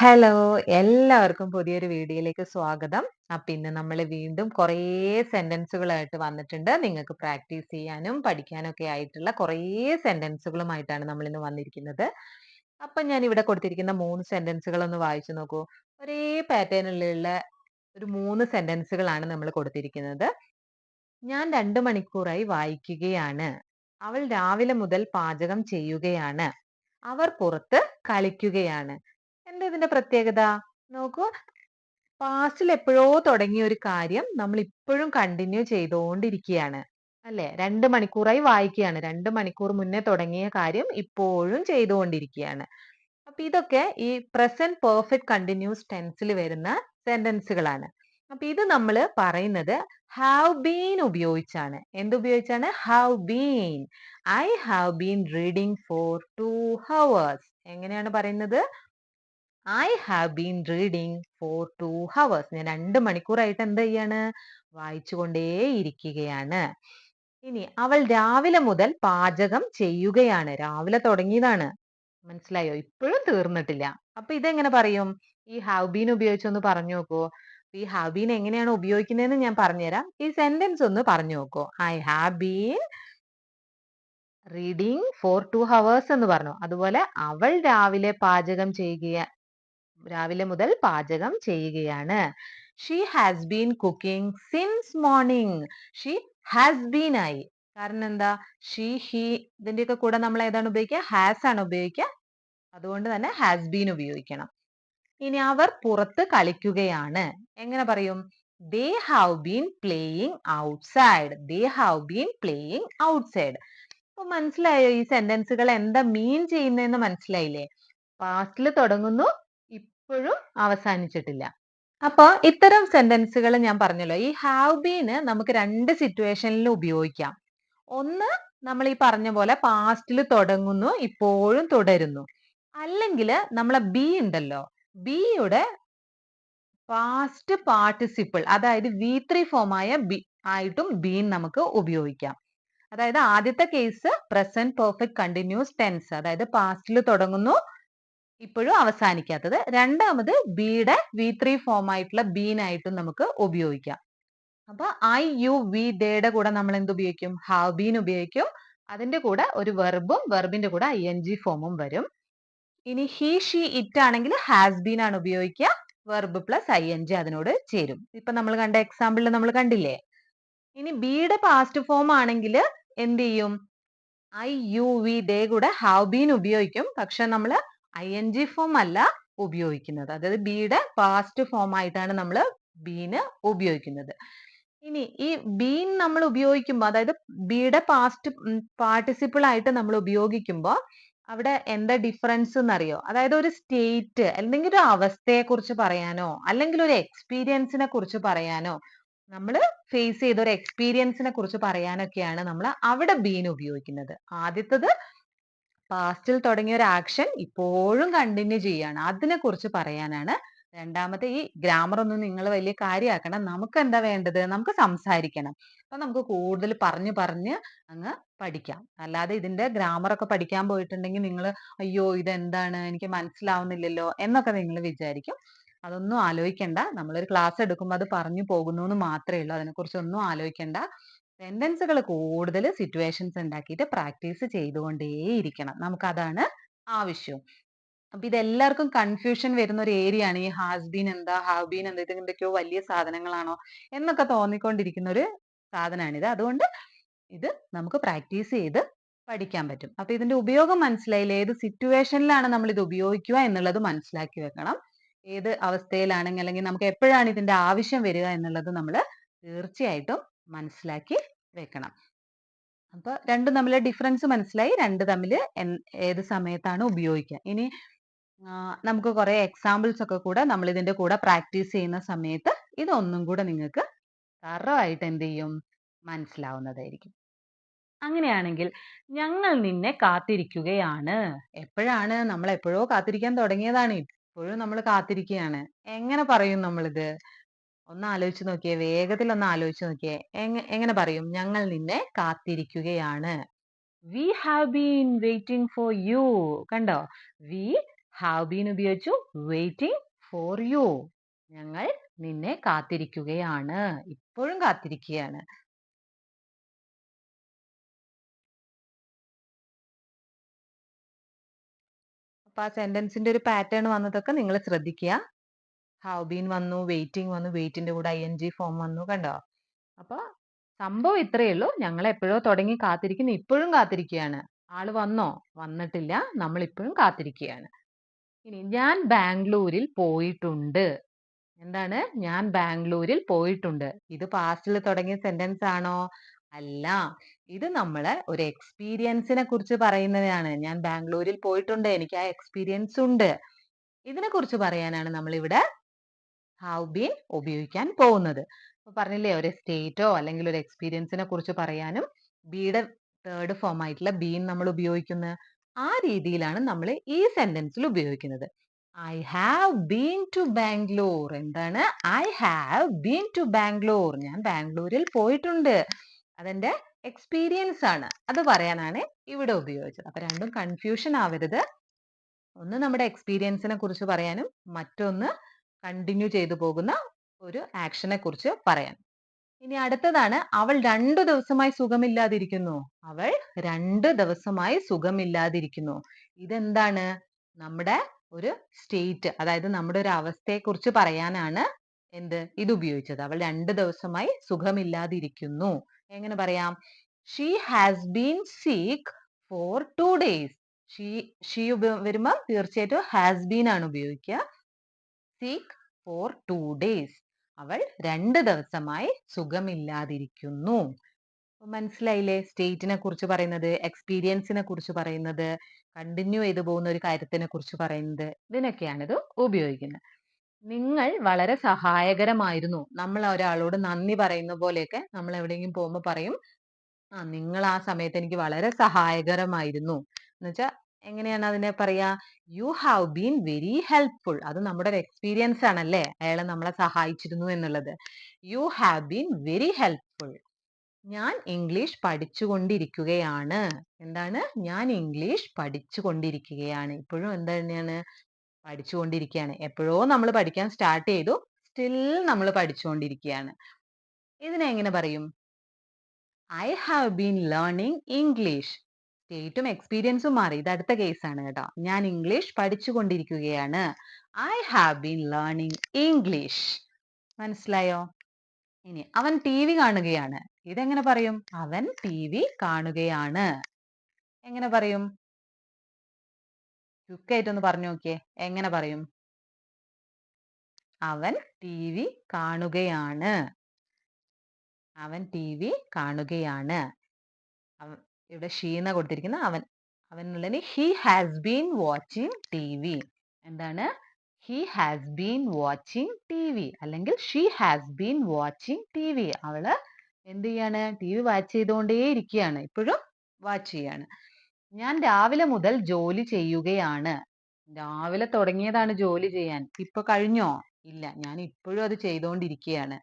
Hello എല്ലാവർക്കും പുതിയൊരു വീഡിയോയിലേക്ക് സ്വാഗതം. അപ്പൊ ഇന്ന് നമ്മൾ വീണ്ടും കുറേ സെന്റൻസുകളായിട്ട് വന്നിട്ടുണ്ട്. നിങ്ങൾക്ക് പ്രാക്ടീസ് ചെയ്യാനും പഠിക്കാനൊക്കെ ആയിട്ടുള്ള കുറേ സെന്റൻസുകളുമായിട്ടാണ് നമ്മൾ ഇന്ന് വന്നിരിക്കുന്നത്. അപ്പൊ ഞാൻ ഇവിടെ കൊടുത്തിരിക്കുന്ന മൂന്ന് സെന്റൻസുകൾ ഒന്ന് വായിച്ചു നോക്കൂ. ഒരേ പാറ്റേണിലുള്ള ഒരു മൂന്ന് സെന്റൻസുകളാണ് നമ്മൾ കൊടുത്തിരിക്കുന്നത്. ഞാൻ രണ്ടു മണിക്കൂറായി വായിക്കുകയാണ്. അവൾ രാവിലെ മുതൽ പാചകം ചെയ്യുകയാണ്. അവർ പുറത്ത് കളിക്കുകയാണ്. എന്താ ഇതിന്റെ പ്രത്യേകത? നോക്കൂ. പാസ്റ്റിൽ എപ്പോഴോ തുടങ്ങിയ ഒരു കാര്യം നമ്മൾ ഇപ്പോഴും കണ്ടിന്യൂ ചെയ്തുകൊണ്ടിരിക്കുകയാണ് അല്ലെ? രണ്ട് മണിക്കൂറായി വായിക്കുകയാണ്. രണ്ട് മണിക്കൂർ മുന്നേ തുടങ്ങിയ കാര്യം ഇപ്പോഴും ചെയ്തുകൊണ്ടിരിക്കുകയാണ് അപ്പൊ ഇതൊക്കെ ഈ പ്രസന്റ് പെർഫെക്റ്റ് കണ്ടിന്യൂസ് ടെൻസിൽ വരുന്ന സെന്റൻസുകളാണ് അപ്പൊ ഇത് നമ്മൾ പറയുന്നത് ഹാവ് ബീൻ ഉപയോഗിച്ചാണ്. എന്ത് ഉപയോഗിച്ചാണ് have been I have been reading for two hours എങ്ങനെയാണ് പറയുന്നത്? I have been reading for two hours ഞാൻ രണ്ട് മണിക്കൂറായിട്ട് എന്ത് ചെയ്യാണ്? വായിച്ചുകൊണ്ടേയിരിക്കുകയാണ് ഇനി അവൾ രാവിലെ മുതൽ പാചകം ചെയ്യുകയാണ്. രാവിലെ തുടങ്ങിയതാണ്. മനസ്സിലായോ? ഇപ്പോഴും തീർന്നിട്ടില്ല. അപ്പൊ ഇതെങ്ങനെ പറയും? ഈ ഹാവ് ബീൻ ഉപയോഗിച്ചൊന്ന് പറഞ്ഞു നോക്കൂ. ഈ ഹാവ് ബീൻ എങ്ങനെയാണ് ഉപയോഗിക്കുന്നതെന്ന് ഞാൻ പറഞ്ഞുതരാം. ഈ സെന്റൻസ് ഒന്ന് പറഞ്ഞു നോക്കൂ. I have been reading for two hours എന്ന് പറഞ്ഞു. അതുപോലെ അവൾ രാവിലെ പാചകം ചെയ്യുക രാവിലെ മുതൽ പാചകം ചെയ്യുകയാണ്. She has been cooking since morning she has been ആയി. കാരണം എന്താ? ഷീ ഹി ഇതിന്റെയൊക്കെ കൂടെ നമ്മൾ ഏതാണ് ഉപയോഗിക്കുക? ഹാസ് ആണ് ഉപയോഗിക്കുക. അതുകൊണ്ട് തന്നെ ഹാസ് ബീൻ ഉപയോഗിക്കണം. ഇനി അവർ പുറത്ത് കളിക്കുകയാണ്. എങ്ങനെ പറയും? They have been playing outside they have been playing outside അപ്പൊ മനസ്സിലായോ? ഈ സെന്റൻസുകൾ എന്താ മീൻ ചെയ്യുന്നതെന്ന് മനസ്സിലായില്ലേ? പാസ്റ്റിൽ തുടങ്ങുന്നു ഇപ്പോഴും അവസാനിച്ചിട്ടില്ല. അപ്പോൾ ഇത്തരം സെന്റൻസുകൾ ഞാൻ പറഞ്ഞല്ലോ ഈ ഹാവ് ബീന് നമുക്ക് രണ്ട് സിറ്റുവേഷനിൽ ഉപയോഗിക്കാം. ഒന്ന് നമ്മൾ ഈ പറഞ്ഞ പോലെ പാസ്റ്റിൽ തുടങ്ങുന്നു ഇപ്പോഴും തുടരുന്നു. അല്ലെങ്കിൽ നമ്മളെ ബി ഉണ്ടല്ലോ ബിയുടെ പാസ്റ്റ് പാർട്ടിസിപ്പിൾ അതായത് വി ത്രീ ഫോമായ ബി ആയിട്ടും ബീൻ നമുക്ക് ഉപയോഗിക്കാം. അതായത് ആദ്യത്തെ case present perfect continuous tense അതായത് പാസ്റ്റിൽ തുടങ്ങുന്നു ഇപ്പോഴും അവസാനിക്കാത്തത്. രണ്ടാമത് ബിയുടെ വി ത്രീ ഫോം ആയിട്ടുള്ള ബീനായിട്ടും നമുക്ക് ഉപയോഗിക്കാം. അപ്പൊ ഐ യു വി ഡേയുടെ കൂടെ നമ്മൾ എന്ത് ഉപയോഗിക്കും? ഹാവ് ബീൻ ഉപയോഗിക്കും. അതിന്റെ കൂടെ ഒരു വെർബും വെർബിന്റെ കൂടെ ഐ എൻ ജി ഫോമും വരും. ഇനി ഹി ഷീ ഇറ്റ് ആണെങ്കിൽ ഹാസ് ബീൻ ആണ് ഉപയോഗിക്കുക. Verb plus I N G അതിനോട് ചേരും. ഇപ്പൊ നമ്മൾ കണ്ട എക്സാമ്പിളിൽ നമ്മൾ കണ്ടില്ലേ? ഇനി ബിയുടെ പാസ്റ്റ് ഫോം ആണെങ്കിൽ എന്ത് ചെയ്യും? ഐ യു വി ഡേ കൂടെ ഹാവ് ബീൻ ഉപയോഗിക്കും. പക്ഷെ നമ്മൾ ഐ എൻ ജി ഫോം അല്ല ഉപയോഗിക്കുന്നത്. അതായത് ബിയുടെ പാസ്റ്റ് ഫോം ആയിട്ടാണ് നമ്മൾ ബീന് ഉപയോഗിക്കുന്നത്. ഇനി ഈ ബീൻ നമ്മൾ ഉപയോഗിക്കുമ്പോൾ അതായത് ബിയുടെ പാസ്റ്റ് പാർട്ടിസിപ്പിൾ ആയിട്ട് നമ്മൾ ഉപയോഗിക്കുമ്പോൾ അവിടെ എന്താ ഡിഫറൻസ് എന്നറിയോ? അതായത് ഒരു സ്റ്റേറ്റ് അല്ലെങ്കിൽ ഒരു അവസ്ഥയെ കുറിച്ച് പറയാനോ അല്ലെങ്കിൽ ഒരു എക്സ്പീരിയൻസിനെ കുറിച്ച് പറയാനോ നമ്മൾ ഫേസ് ചെയ്ത ഒരു എക്സ്പീരിയൻസിനെ കുറിച്ച് പറയാനൊക്കെയാണ് നമ്മൾ അവിടെ ബീൻ ഉപയോഗിക്കുന്നത്. ആദ്യത്തത് പാസ്റ്റിൽ തുടങ്ങിയ ഒരു ആക്ഷൻ ഇപ്പോഴും കണ്ടിന്യൂ ചെയ്യാണ്. അതിനെ കുറിച്ച് പറയാനാണ്. രണ്ടാമത്തെ ഈ ഗ്രാമർ ഒന്നും നിങ്ങൾ വലിയ കാര്യമാക്കണം നമുക്ക് എന്താ വേണ്ടത്? നമുക്ക് സംസാരിക്കണം. അപ്പൊ നമുക്ക് കൂടുതൽ പറഞ്ഞു പറഞ്ഞ് അങ്ങ് പഠിക്കാം. അല്ലാതെ ഇതിന്റെ ഗ്രാമർ ഒക്കെ പഠിക്കാൻ പോയിട്ടുണ്ടെങ്കിൽ നിങ്ങൾ അയ്യോ ഇതെന്താണ്? എനിക്ക് മനസ്സിലാവുന്നില്ലല്ലോ എന്നൊക്കെ നിങ്ങൾ വിചാരിക്കും. അതൊന്നും ആലോചിക്കണ്ട. നമ്മളൊരു ക്ലാസ് എടുക്കുമ്പോൾ അത് പറഞ്ഞു പോകുന്നു എന്ന് മാത്രമേ ഉള്ളൂ. അതിനെക്കുറിച്ച് ഒന്നും ആലോചിക്കണ്ട. സെന്റൻസുകൾ കൂടുതൽ സിറ്റുവേഷൻസ് ഉണ്ടാക്കിയിട്ട് പ്രാക്ടീസ് ചെയ്തുകൊണ്ടേയിരിക്കണം. നമുക്ക് അതാണ് ആവശ്യം. അപ്പൊ ഇത് എല്ലാവർക്കും കൺഫ്യൂഷൻ വരുന്ന ഒരു ഏരിയ ആണ്. ഈ ഹാസ് ബീൻ എന്താ ഹാവ് ബീൻ എന്താ ഇത് എന്തൊക്കെയോ വലിയ സാധനങ്ങളാണോ എന്നൊക്കെ തോന്നിക്കൊണ്ടിരിക്കുന്ന ഒരു സാധനമാണിത് അതുകൊണ്ട് ഇത് നമുക്ക് പ്രാക്ടീസ് ചെയ്ത് പഠിക്കാൻ പറ്റും. അപ്പൊ ഇതിന്റെ ഉപയോഗം മനസ്സിലായില്ല? ഏത് സിറ്റുവേഷനിലാണ് നമ്മൾ ഇത് ഉപയോഗിക്കുക എന്നുള്ളത് മനസ്സിലാക്കി വെക്കണം. ഏത് അവസ്ഥയിലാണെങ്കിൽ അല്ലെങ്കിൽ നമുക്ക് എപ്പോഴാണ് ഇതിന്റെ ആവശ്യം വരിക എന്നുള്ളത് നമ്മൾ തീർച്ചയായിട്ടും മനസ്സിലാക്കി വെക്കണം. അപ്പൊ രണ്ടും തമ്മിലെ ഡിഫറൻസ് മനസ്സിലായി. രണ്ട് തമ്മിൽ ഏത് സമയത്താണ് ഉപയോഗിക്കുക. ഇനി നമുക്ക് കുറെ എക്സാമ്പിൾസ് ഒക്കെ കൂടെ നമ്മൾ ഇതിന്റെ കൂടെ പ്രാക്ടീസ് ചെയ്യുന്ന സമയത്ത് ഇതൊന്നും കൂടെ നിങ്ങൾക്ക് തറവായിട്ട് എന്ത് ചെയ്യും? മനസ്സിലാവുന്നതായിരിക്കും. അങ്ങനെയാണെങ്കിൽ ഞങ്ങൾ നിന്നെ കാത്തിരിക്കുകയാണ്. എപ്പോഴാണ്? നമ്മൾ എപ്പോഴോ കാത്തിരിക്കാൻ തുടങ്ങിയതാണ്. ഇപ്പോഴും നമ്മൾ കാത്തിരിക്കുകയാണ്. എങ്ങനെ പറയും നമ്മളിത്? ഒന്ന് ആലോചിച്ച് നോക്കിയേ വേഗത്തിൽ ഒന്ന് ആലോചിച്ച് നോക്കിയേ എങ്ങ എങ്ങനെ പറയും? ഞങ്ങൾ നിന്നെ കാത്തിരിക്കുകയാണ്. We have been waiting for you കണ്ടോ? വി ഹാവ് ബീൻ ഉപയോഗിച്ചു വെയിറ്റിംഗ് ഫോർ യു ഞങ്ങൾ നിന്നെ കാത്തിരിക്കുകയാണ്. ഇപ്പോഴും കാത്തിരിക്കുകയാണ്. അപ്പൊ ആ സെന്റൻസിന്റെ ഒരു പാറ്റേൺ വന്നതൊക്കെ നിങ്ങൾ ശ്രദ്ധിക്കുക. ഹാവ് ബീൻ വന്നു വെയിറ്റിംഗ് വന്നു വെയിറ്റിന്റെ കൂടെ ഐ എൻ ജി ഫോം വന്നു കണ്ടോ? അപ്പൊ സംഭവം ഇത്രയേ ഉള്ളൂ. ഞങ്ങൾ എപ്പോഴോ തുടങ്ങി കാത്തിരിക്കുന്നു ഇപ്പോഴും കാത്തിരിക്കുകയാണ്. ആൾ വന്നോ? വന്നിട്ടില്ല. നമ്മൾ ഇപ്പോഴും കാത്തിരിക്കുകയാണ്. ഇനി ഞാൻ ബാംഗ്ലൂരിൽ പോയിട്ടുണ്ട്. എന്താണ്? ഞാൻ ബാംഗ്ലൂരിൽ പോയിട്ടുണ്ട്. ഇത് പാസ്റ്റിൽ തുടങ്ങിയ സെന്റൻസ് ആണോ? അല്ല. ഇത് നമ്മൾ ഒരു എക്സ്പീരിയൻസിനെ കുറിച്ച് പറയുന്നതാണ് ഞാൻ ബാംഗ്ലൂരിൽ പോയിട്ടുണ്ട്. എനിക്ക് ആ എക്സ്പീരിയൻസ് ഉണ്ട്. ഇതിനെ കുറിച്ച് പറയാനാണ് നമ്മൾ ഇവിടെ ഹാവ് ബീൻ ഉപയോഗിക്കാൻ പോകുന്നത്. അപ്പൊ പറഞ്ഞില്ലേ ഒരു സ്റ്റേറ്റോ അല്ലെങ്കിൽ ഒരു എക്സ്പീരിയൻസിനെ കുറിച്ച് പറയാനും ബിയുടെ തേർഡ് ഫോം ആയിട്ടുള്ള ബീൻ നമ്മൾ ഉപയോഗിക്കുന്നത് ആ രീതിയിലാണ് നമ്മൾ ഈ സെന്റൻസിൽ ഉപയോഗിക്കുന്നത്. I have been to Bangalore എന്താണ്? I have been to Bangalore ഞാൻ ബാംഗ്ലൂരിൽ പോയിട്ടുണ്ട്. അതെന്റെ എക്സ്പീരിയൻസ് ആണ്. അത് പറയാനാണ് ഇവിടെ ഉപയോഗിച്ചത്. അപ്പൊ രണ്ടും കൺഫ്യൂഷൻ ആവരുത്. ഒന്ന് നമ്മുടെ എക്സ്പീരിയൻസിനെ കുറിച്ച് പറയാനും മറ്റൊന്ന് കണ്ടിന്യൂ ചെയ്തു പോകുന്ന ഒരു ആക്ഷനെ കുറിച്ച് പറയാൻ. ഇനി അടുത്തതാണ് അവൾ രണ്ടു ദിവസമായി സുഖമില്ലാതിരിക്കുന്നു. അവൾ രണ്ട് ദിവസമായി സുഖമില്ലാതിരിക്കുന്നു. ഇതെന്താണ്? നമ്മുടെ ഒരു സ്റ്റേറ്റ് അതായത് നമ്മുടെ ഒരു അവസ്ഥയെ കുറിച്ച് പറയാനാണ് എന്ത്? ഇത് ഉപയോഗിച്ചത്. അവൾ രണ്ട് ദിവസമായി സുഖമില്ലാതിരിക്കുന്നു. എങ്ങനെ പറയാം? She has been sick for two days she she വരുമ്പോൾ തീർച്ചയായിട്ടും ഹാസ് ബീൻ ആണ് ഉപയോഗിക്കുക. സീക്ക് ഫോർ ടു ഡേയ്സ് അവൾ രണ്ട് ദിവസമായി സുഖമില്ലാതിരിക്കുന്നു. മനസ്സിലായില്ലേ? സ്റ്റേറ്റിനെ കുറിച്ച് പറയുന്നത് എക്സ്പീരിയൻസിനെ കുറിച്ച് പറയുന്നത് കണ്ടിന്യൂ ചെയ്തു പോകുന്ന ഒരു കാര്യത്തിനെ കുറിച്ച് പറയുന്നത് ഇതിനൊക്കെയാണ് ഇത് ഉപയോഗിക്കുന്നത്. നിങ്ങൾ വളരെ സഹായകരമായിരുന്നു. നമ്മൾ ഒരാളോട് നന്ദി പറയുന്ന പോലെയൊക്കെ നമ്മൾ എവിടെയെങ്കിലും പോകുമ്പോൾ പറയും ആ നിങ്ങൾ ആ സമയത്ത് എനിക്ക് വളരെ സഹായകരമായിരുന്നു. എന്ന് വെച്ചാൽ എങ്ങനെയാണ് അതിനെ പറയാ? You have been very helpful അത് നമ്മുടെ ഒരു എക്സ്പീരിയൻസ് ആണല്ലേ? അയാൾ നമ്മളെ സഹായിച്ചിരുന്നു എന്നുള്ളത്. You have been very helpful ഞാൻ ഇംഗ്ലീഷ് പഠിച്ചുകൊണ്ടിരിക്കുകയാണ്. എന്താണ്? ഞാൻ ഇംഗ്ലീഷ് പഠിച്ചുകൊണ്ടിരിക്കുകയാണ്. ഇപ്പോഴും എന്താ തന്നെയാണ്? പഠിച്ചുകൊണ്ടിരിക്കുകയാണ്. എപ്പോഴോ നമ്മൾ പഠിക്കാൻ സ്റ്റാർട്ട് ചെയ്തു. സ്റ്റിൽ നമ്മൾ പഠിച്ചുകൊണ്ടിരിക്കുകയാണ്. ഇതിനെങ്ങനെ പറയും? I have been learning English സ്റ്റേറ്റും എക്സ്പീരിയൻസും മാറി. ഇത് അടുത്ത കേസാണ് കേട്ടോ. ഞാൻ ഇംഗ്ലീഷ് പഠിച്ചുകൊണ്ടിരിക്കുകയാണ്. I have been learning English മനസ്സിലായോ? ഇനി അവൻ ടി വി കാണുകയാണ്. ഇതെങ്ങനെ പറയും? അവൻ ടി വി കാണുകയാണ്. എങ്ങനെ പറയും? ക്യുക്കായിട്ടൊന്ന് പറഞ്ഞു നോക്കിയേ. എങ്ങനെ പറയും? അവൻ ടി വി കാണുകയാണ്. അവൻ ടി വി കാണുകയാണ്. ഇവിടെ ഷീന കൊടുത്തിരിക്കുന്ന അവൻ. അവൻ എന്നുള്ളതിന് he has been watching T V എന്താണ്? He has been watching T V അല്ലെങ്കിൽ she has been watching T V അവൾ എന്ത് ചെയ്യാണ്? ടി വി വാച്ച് ചെയ്തുകൊണ്ടേ ഇരിക്കുകയാണ്. ഇപ്പോഴും വാച്ച് ചെയ്യാണ് ഞാൻ രാവിലെ മുതൽ ജോലി ചെയ്യുകയാണ്. രാവിലെ തുടങ്ങിയതാണ് ജോലി ചെയ്യാൻ. ഇപ്പൊ കഴിഞ്ഞോ? ഇല്ല. ഞാൻ ഇപ്പോഴും അത് ചെയ്തുകൊണ്ടിരിക്കുകയാണ്.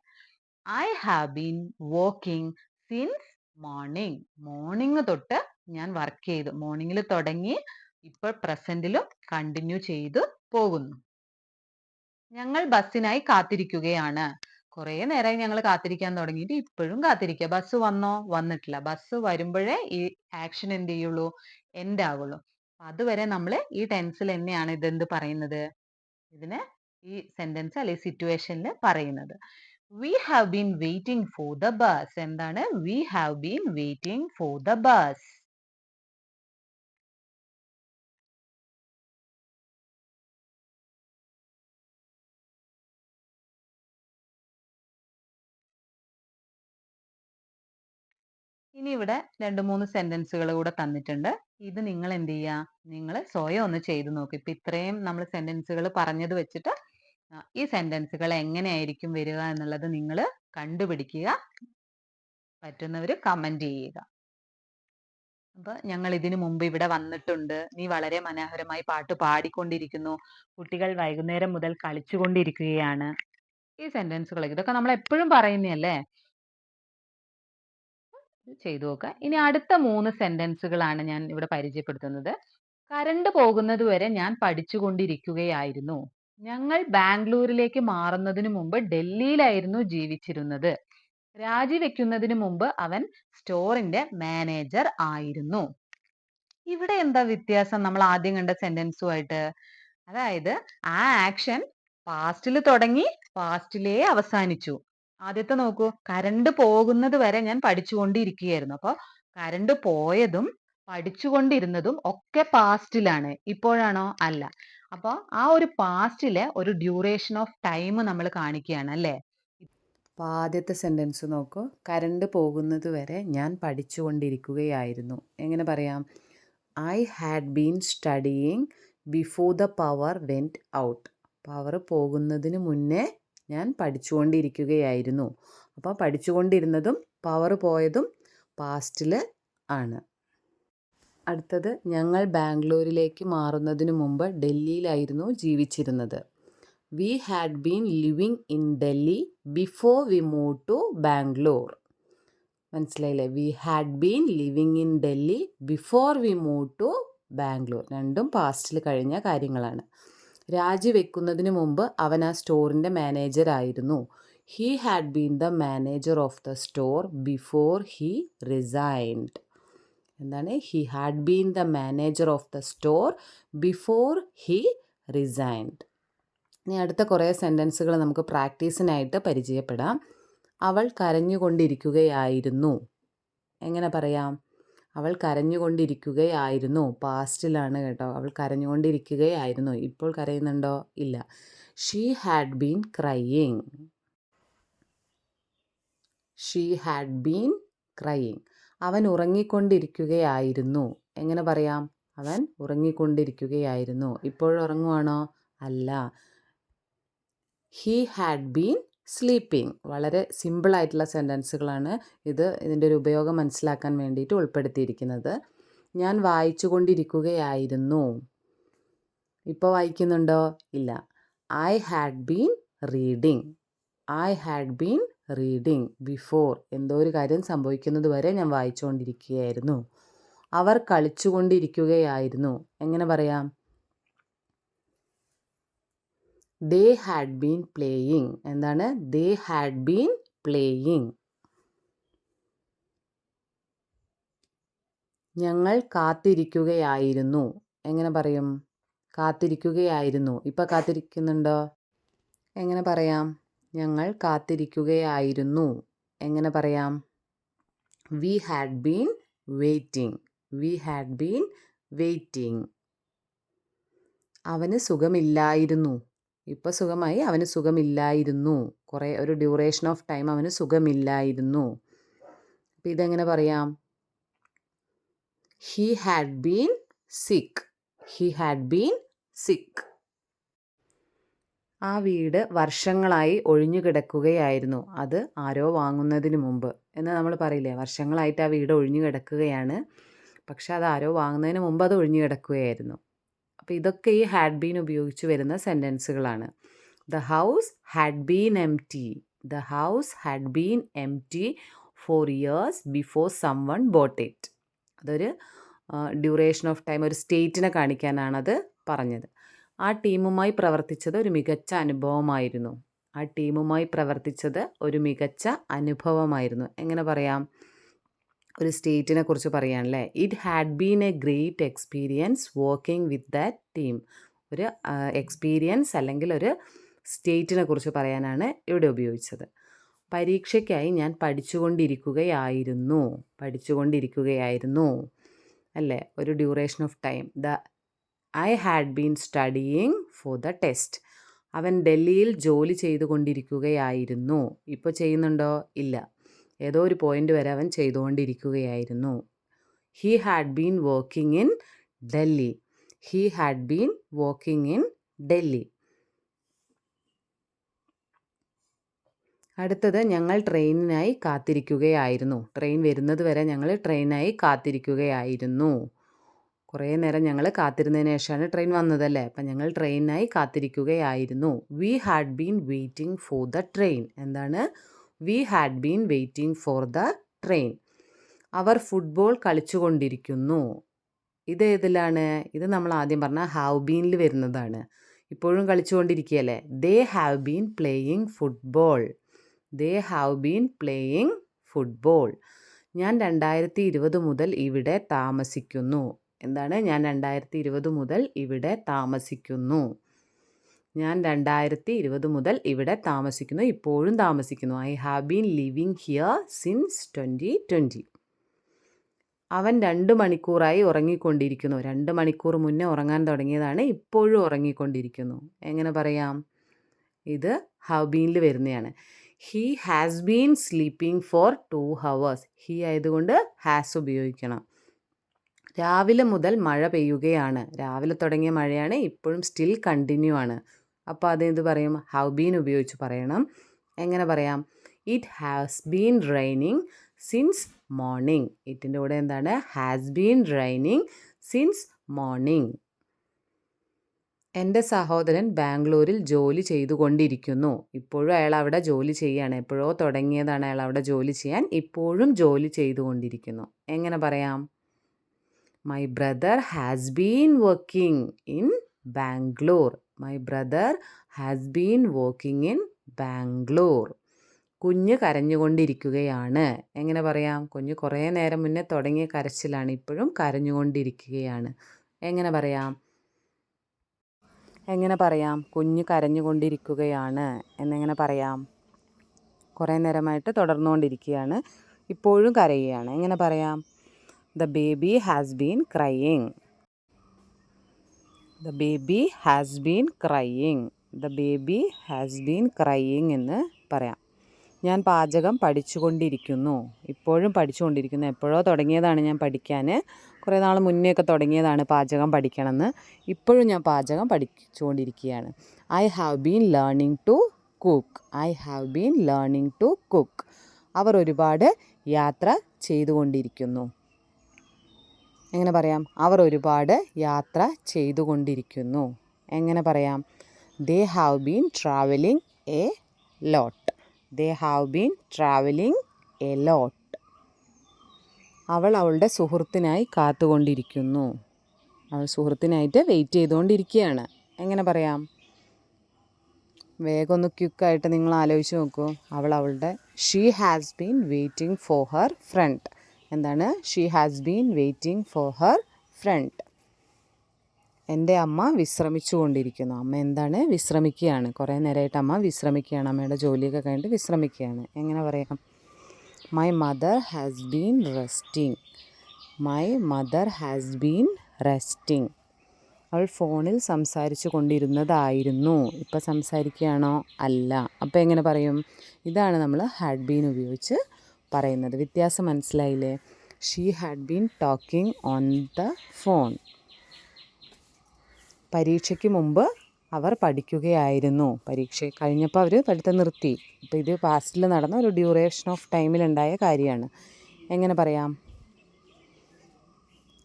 I have been working since morning morning തൊട്ട് ഞാൻ വർക്ക് ചെയ്തു. മോർണിംഗിൽ തുടങ്ങി ഇപ്പോൾ പ്രസന്റിലും കണ്ടിന്യൂ ചെയ്തു പോകുന്നു. ഞങ്ങൾ ബസ്സിനായി കാത്തിരിക്കുകയാണ്. കുറേ നേരമായി ഞങ്ങൾ കാത്തിരിക്കാൻ തുടങ്ങിയിട്ട് ഇപ്പോഴും കാത്തിരിക്കുക. ബസ് വന്നോ? വന്നിട്ടില്ല. ബസ് വരുമ്പോഴേ ഈ ആക്ഷൻ എന്ത് ചെയ്യുള്ളൂ? എൻഡ് അപ്പൊ അതുവരെ നമ്മൾ ഈ ടെൻസിൽ തന്നെയാണ് ഇതെന്ത് പറയുന്നത്? ഇതിനെ ഈ സെന്റൻസ് അല്ലെ സിറ്റുവേഷനിൽ പറയുന്നത്. We have been waiting for the bus എന്താണ്? We have been waiting for the bus ഇനി ഇവിടെ രണ്ട് മൂന്ന് സെന്റൻസുകൾ കൂടെ തന്നിട്ടുണ്ട്. ഇത് നിങ്ങൾ എന്ത് ചെയ്യുക? നിങ്ങൾ സ്വയം ഒന്ന് ചെയ്തു നോക്ക്. ഇപ്പൊ ഇത്രയും നമ്മൾ സെന്റൻസുകൾ പറഞ്ഞത് വെച്ചിട്ട് ഈ സെന്റൻസുകൾ എങ്ങനെയായിരിക്കും വരിക എന്നുള്ളത് നിങ്ങൾ കണ്ടുപിടിക്കുക. പറ്റുന്നവർ കമന്റ് ചെയ്യുക. അപ്പോൾ ഞങ്ങൾ ഇതിനു മുമ്പ് ഇവിടെ വന്നിട്ടുണ്ട്. നീ വളരെ മനോഹരമായി പാട്ട് പാടിക്കൊണ്ടിരിക്കുന്നു. കുട്ടികൾ വൈകുന്നേരം മുതൽ കളിച്ചുകൊണ്ടിരിക്കുകയാണ്. ഈ സെന്റൻസുകൾ ഇതൊക്കെ നമ്മൾ എപ്പോഴും പറയുന്നതല്ലേ? ചെയ്തു നോക്കുക. ഇനി അടുത്ത മൂന്ന് സെന്റൻസുകളാണ് ഞാൻ ഇവിടെ പരിചയപ്പെടുത്തുന്നത്. കരണ്ട് പോകുന്നത് വരെ ഞാൻ പഠിച്ചുകൊണ്ടിരിക്കുകയായിരുന്നു. ഞങ്ങൾ ബാംഗ്ലൂരിലേക്ക് മാറുന്നതിന് മുമ്പ് ഡൽഹിയിലായിരുന്നു ജീവിച്ചിരുന്നത്. രാജിവെക്കുന്നതിന് മുമ്പ് അവൻ സ്റ്റോറിന്റെ മാനേജർ ആയിരുന്നു. ഇവിടെ എന്താ വ്യത്യാസം? നമ്മൾ ആദ്യം കണ്ട സെന്റൻസുമായിട്ട്? അതായത് ആ ആക്ഷൻ പാസ്റ്റിൽ തുടങ്ങി പാസ്റ്റിലേ അവസാനിച്ചു. ആദ്യത്തെ നോക്കൂ കരണ്ട് പോകുന്നത് വരെ ഞാൻ പഠിച്ചുകൊണ്ടിരിക്കുകയായിരുന്നു. അപ്പോൾ കരണ്ട് പോയതും പഠിച്ചുകൊണ്ടിരുന്നതും ഒക്കെ പാസ്റ്റിലാണ്. ഇപ്പോഴാണോ? അല്ല. അപ്പോൾ ആ ഒരു പാസ്റ്റിലെ ഒരു ഡ്യൂറേഷൻ ഓഫ് ടൈം നമ്മൾ കാണിക്കുകയാണ് അല്ലേ? അപ്പോൾ ആദ്യത്തെ സെന്റൻസ് നോക്കൂ. കരണ്ട് പോകുന്നത് വരെ ഞാൻ പഠിച്ചുകൊണ്ടിരിക്കുകയായിരുന്നു. എങ്ങനെ പറയാം? I had been studying before the power went out power പോകുന്നതിന് മുന്നേ ഞാൻ പഠിച്ചുകൊണ്ടിരിക്കുകയായിരുന്നു. അപ്പോൾ പഠിച്ചുകൊണ്ടിരുന്നതും പവർ പോയതും പാസ്റ്റിൽ ആണ്. അടുത്തത് ഞങ്ങൾ ബാംഗ്ലൂരിലേക്ക് മാറുന്നതിന് മുമ്പ് ഡൽഹിയിലായിരുന്നു ജീവിച്ചിരുന്നത്. We had been living in Delhi before we move to Bangalore മനസ്സിലായില്ലേ? We had been living in Delhi before we move to Bangalore രണ്ടും പാസ്റ്റിൽ കഴിഞ്ഞ കാര്യങ്ങളാണ്. രാജിവെക്കുന്നതിന് മുമ്പ് അവൻ ആ സ്റ്റോറിന്റെ മാനേജർ ആയിരുന്നു. He had been the manager of the store before he resigned എന്താണ്? He had been the manager of the store before he resigned ഇനി അടുത്ത കുറേ സെന്റൻസുകൾ നമുക്ക് പ്രാക്ടീസിനായിട്ട് പരിചയപ്പെടാം. അവൾ കരഞ്ഞുകൊണ്ടിരിക്കുകയായിരുന്നു. എങ്ങനെ പറയാം? അവൾ കരഞ്ഞുകൊണ്ടിരിക്കുകയായിരുന്നു. പാസ്റ്റിലാണ് കേട്ടോ. അവൾ കരഞ്ഞുകൊണ്ടിരിക്കുകയായിരുന്നു. ഇപ്പോൾ കരയുന്നുണ്ടോ? ഇല്ല. She had been crying she had been crying അവൻ ഉറങ്ങിക്കൊണ്ടിരിക്കുകയായിരുന്നു. എങ്ങനെ പറയാം? അവൻ ഉറങ്ങിക്കൊണ്ടിരിക്കുകയായിരുന്നു. ഇപ്പോഴുറങ്ങുവാണോ അല്ല. ഹീ ഹാഡ് ബീൻ സ്ലീപ്പിംഗ് വളരെ സിമ്പിളായിട്ടുള്ള സെന്റൻസുകളാണ് ഇത് ഇതിന്റെ ഒരു ഉപയോഗം മനസ്സിലാക്കാൻ വേണ്ടിയിട്ട് ഉൾപ്പെടുത്തിയിരിക്കുന്നത്. ഞാൻ വായിച്ചു കൊണ്ടിരിക്കുകയായിരുന്നു ഇപ്പോൾ വായിക്കുന്നുണ്ടോ? ഇല്ല. I had been reading I had been reading before എന്തോ ഒരു കാര്യം സംഭവിക്കുന്നത് വരെ ഞാൻ വായിച്ചുകൊണ്ടിരിക്കുകയായിരുന്നു അവർ കളിച്ചുകൊണ്ടിരിക്കുകയായിരുന്നു. എങ്ങനെ പറയാം? ദേ ഹാഡ് ബീൻ പ്ലേയിങ് എന്താണ്? ദേ ഹാഡ് ബീൻ പ്ലേയിങ് ഞങ്ങൾ കാത്തിരിക്കുകയായിരുന്നു. എങ്ങനെ പറയും? കാത്തിരിക്കുകയായിരുന്നു. ഇപ്പം കാത്തിരിക്കുന്നുണ്ടോ? എങ്ങനെ പറയാം? ഞങ്ങൾ കാത്തിരിക്കുകയായിരുന്നു. എങ്ങനെ പറയാം? We had been waiting we had been waiting അവന് സുഖമില്ലായിരുന്നു. ഇപ്പോൾ സുഖമായി. അവന് സുഖമില്ലായിരുന്നു. കുറേ ഒരു ഡ്യൂറേഷൻ ഓഫ് ടൈം അവന് സുഖമില്ലായിരുന്നു. അപ്പം ഇതെങ്ങനെ പറയാം? He had been sick he had been sick ആ വീട് വർഷങ്ങളായി ഒഴിഞ്ഞു കിടക്കുകയായിരുന്നു. അത് ആരോ വാങ്ങുന്നതിന് മുമ്പ്. എന്ന് നമ്മൾ പറയില്ലേ? വർഷങ്ങളായിട്ട് ആ വീട് ഒഴിഞ്ഞു കിടക്കുകയാണ്. പക്ഷെ അത് ആരോ വാങ്ങുന്നതിന് മുമ്പ് അത് ഒഴിഞ്ഞു കിടക്കുകയായിരുന്നു. അപ്പോൾ ഇതൊക്കെ ഈ ഹാഡ് ബീൻ ഉപയോഗിച്ച് വരുന്ന സെന്റൻസുകളാണ്. The house had been empty the house had been empty for years before someone bought it അതൊരു ഡ്യൂറേഷൻ ഓഫ് ടൈം ഒരു സ്റ്റേറ്റിനെ കാണിക്കാനാണത് പറഞ്ഞത്. ആ ടീമുമായി പ്രവർത്തിച്ചത് ഒരു മികച്ച അനുഭവമായിരുന്നു. ആ ടീമുമായി പ്രവർത്തിച്ചത് ഒരു മികച്ച അനുഭവമായിരുന്നു. എങ്ങനെ പറയാം? ഒരു സ്റ്റേറ്റിനെ കുറിച്ച് പറയാനല്ലേ? It had been a great experience working with that team ഒരു എക്സ്പീരിയൻസ് അല്ലെങ്കിൽ ഒരു സ്റ്റേറ്റിനെ കുറിച്ച് പറയാനാണ് ഇവിടെ ഉപയോഗിച്ചത്. പരീക്ഷയ്ക്കായി ഞാൻ പഠിച്ചുകൊണ്ടിരിക്കുകയായിരുന്നു. പഠിച്ചുകൊണ്ടിരിക്കുകയായിരുന്നു. അല്ലേ? ഒരു duration of time the I had been studying for the test അവൻ ഡൽഹിയിൽ ജോലി ചെയ്തുകൊണ്ടിരിക്കുകയായിരുന്നു. ഇപ്പോൾ ചെയ്യുന്നുണ്ടോ? ഇല്ല. ഏതോ ഒരു പോയിന്റ് വരെ അവൻ ചെയ്തുകൊണ്ടിരിക്കുകയായിരുന്നു. He had been working in Delhi he had been working in Delhi അടുത്തത് ഞങ്ങൾ ട്രെയിനിനായി കാത്തിരിക്കുകയായിരുന്നു. ട്രെയിൻ വരുന്നത് വരെ ഞങ്ങൾ ട്രെയിനായി കാത്തിരിക്കുകയായിരുന്നു. കുറേ നേരം ഞങ്ങൾ കാത്തിരുന്നതിന് ശേഷമാണ് ട്രെയിൻ വന്നതല്ലേ? അപ്പം ഞങ്ങൾ ട്രെയിനിനായി കാത്തിരിക്കുകയായിരുന്നു. We had been waiting for the train എന്താണ്? We had been waiting for the train our football കളിച്ചുകൊണ്ടിരിക്കുന്നു. ഇത് ഏതിലാണ്? ഇത് നമ്മൾ ആദ്യം പറഞ്ഞ ഹാവ് ബീനിൽ വരുന്നതാണ്. ഇപ്പോഴും കളിച്ചുകൊണ്ടിരിക്കുകയല്ലേ? They have been playing football they have been playing football ഞാൻ രണ്ടായിരത്തി ഇരുപത് മുതൽ ഇവിടെ താമസിക്കുന്നു. എന്താണ്? ഞാൻ രണ്ടായിരത്തി ഇരുപത് മുതൽ ഇവിടെ താമസിക്കുന്നു. ഞാൻ രണ്ടായിരത്തി ഇരുപത് മുതൽ ഇവിടെ താമസിക്കുന്നു. ഇപ്പോഴും താമസിക്കുന്നു. I have been living here since twenty twenty അവൻ രണ്ട് മണിക്കൂറായി ഉറങ്ങിക്കൊണ്ടിരിക്കുന്നു. രണ്ട് മണിക്കൂർ മുന്നേ ഉറങ്ങാൻ തുടങ്ങിയതാണ്. ഇപ്പോഴും ഉറങ്ങിക്കൊണ്ടിരിക്കുന്നു. എങ്ങനെ പറയാം? ഇത് ഹാവ് ബീനിൽ വരുന്നതാണ് he has been sleeping for two hours he ആയതുകൊണ്ട് ഹാസ് ഉപയോഗിക്കണം. രാവിലെ മുതൽ മഴ പെയ്യുകയാണ്. രാവിലെ തുടങ്ങിയ മഴയാണ് ഇപ്പോഴും സ്റ്റിൽ കണ്ടിന്യൂ ആണ്. അപ്പോൾ അതെന്ത് പറയും? ഹാവ് ബീൻ ഉപയോഗിച്ച് പറയണം. എങ്ങനെ പറയാം? It has been raining since morning ഇറ്റിന്റെ കൂടെ എന്താണ്? Has been raining since morning എന്റെ സഹോദരൻ ബാംഗ്ലൂരിൽ ജോലി ചെയ്തുകൊണ്ടിരിക്കുന്നു. ഇപ്പോഴും അയാൾ അവിടെ ജോലി ചെയ്യുകയാണ് എപ്പോഴോ തുടങ്ങിയതാണ് അയാൾ അവിടെ ജോലി ചെയ്യാൻ. ഇപ്പോഴും ജോലി ചെയ്തുകൊണ്ടിരിക്കുന്നു. എങ്ങനെ പറയാം? My brother has been working in Bangalore my brother has been working in Bangalore കുഞ്ഞ് കരഞ്ഞുകൊണ്ടിരിക്കുകയാണ്. എങ്ങനെ പറയാം? കുഞ്ഞ് കുറേ നേരം മുന്നേ തുടങ്ങിയ കരച്ചിലാണ്. ഇപ്പോഴും കരഞ്ഞുകൊണ്ടിരിക്കുകയാണ്. എങ്ങനെ പറയാം? എങ്ങനെ പറയാം? കുഞ്ഞ് കരഞ്ഞുകൊണ്ടിരിക്കുകയാണ്. എന്നെങ്ങനെ പറയാം? കുറേ നേരമായിട്ട് തുടർന്നുകൊണ്ടിരിക്കുകയാണ്. ഇപ്പോഴും കരയുകയാണ്. എങ്ങനെ പറയാം? The baby has been crying the baby has been crying the baby has been crying എന്ന് പറയാം. ഞാൻ പാചകം പഠിച്ചുകൊണ്ടിരിക്കുന്നു. ഇപ്പോഴും പഠിച്ചുകൊണ്ടിരിക്കുന്നു. എപ്പോഴോ തുടങ്ങിയതാണ് ഞാൻ പഠിക്കാൻ. കുറേ നാൾ മുന്നേ ഒക്കെ തുടങ്ങിയതാണ് പാചകം പഠിക്കണമെന്ന്. ഇപ്പോഴും ഞാൻ പാചകം പഠിച്ചുകൊണ്ടിരിക്കുകയാണ്. I have been learning to cook I have been learning to cook അവർ ഒരുപാട് യാത്ര ചെയ്തുകൊണ്ടിരിക്കുന്നു. എങ്ങനെ പറയാം? അവർ ഒരുപാട് യാത്ര ചെയ്തുകൊണ്ടിരിക്കുന്നു. എങ്ങനെ പറയാം? They have been travelling a lot they have been travelling a lot അവൾ അവളുടെ സുഹൃത്തിനായി കാത്തുകൊണ്ടിരിക്കുന്നു. അവൾ സുഹൃത്തിനായിട്ട് വെയിറ്റ് ചെയ്തുകൊണ്ടിരിക്കുകയാണ്. എങ്ങനെ പറയാം? വേഗം ഒന്ന് ക്യുക്കായിട്ട് നിങ്ങൾ ആലോചിച്ച് നോക്കൂ. അവൾ അവളുടെ she has been waiting for her friend എന്താണ്? She has been waiting for her friend എന്റെ അമ്മ വിശ്രമിച്ചു കൊണ്ടിരിക്കുന്നു അമ്മ എന്താണ്? വിശ്രമിക്കുകയാണ്. കുറേ നേരമായിട്ട് അമ്മ വിശ്രമിക്കുകയാണ്. അമ്മയുടെ ജോലിയൊക്കെ കഴിഞ്ഞിട്ട് വിശ്രമിക്കുകയാണ്. എങ്ങനെ പറയാം? My mother has been resting my mother has been resting അവൾ ഫോണിൽ സംസാരിച്ചു കൊണ്ടിരുന്നതായിരുന്നു. ഇപ്പം സംസാരിക്കുകയാണോ? അല്ല. അപ്പോൾ എങ്ങനെ പറയും? ഇതാണ് നമ്മൾ ഹാഡ് ബീൻ ഉപയോഗിച്ച് പറയുന്നത്. വ്യത്യാസം മനസ്സിലായില്ലേ? She had been talking on the phone പരീക്ഷയ്ക്ക് മുമ്പ് അവർ പഠിക്കുകയായിരുന്നു. പരീക്ഷ കഴിഞ്ഞപ്പോൾ അവർ പഠിത്തം നിർത്തി. അപ്പോൾ ഇത് പാസ്റ്റിൽ നടന്ന ഒരു ഡ്യൂറേഷൻ ഓഫ് ടൈമിലുണ്ടായ കാര്യമാണ്. എങ്ങനെ പറയാം?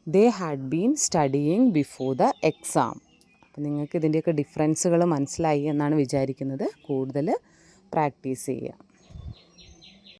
They had been studying before the exam അപ്പം നിങ്ങൾക്ക് ഇതിന്റെയൊക്കെ ഡിഫറൻസുകൾ മനസ്സിലായി എന്നാണ് വിചാരിക്കുന്നത്. കൂടുതൽ പ്രാക്ടീസ് ചെയ്യുക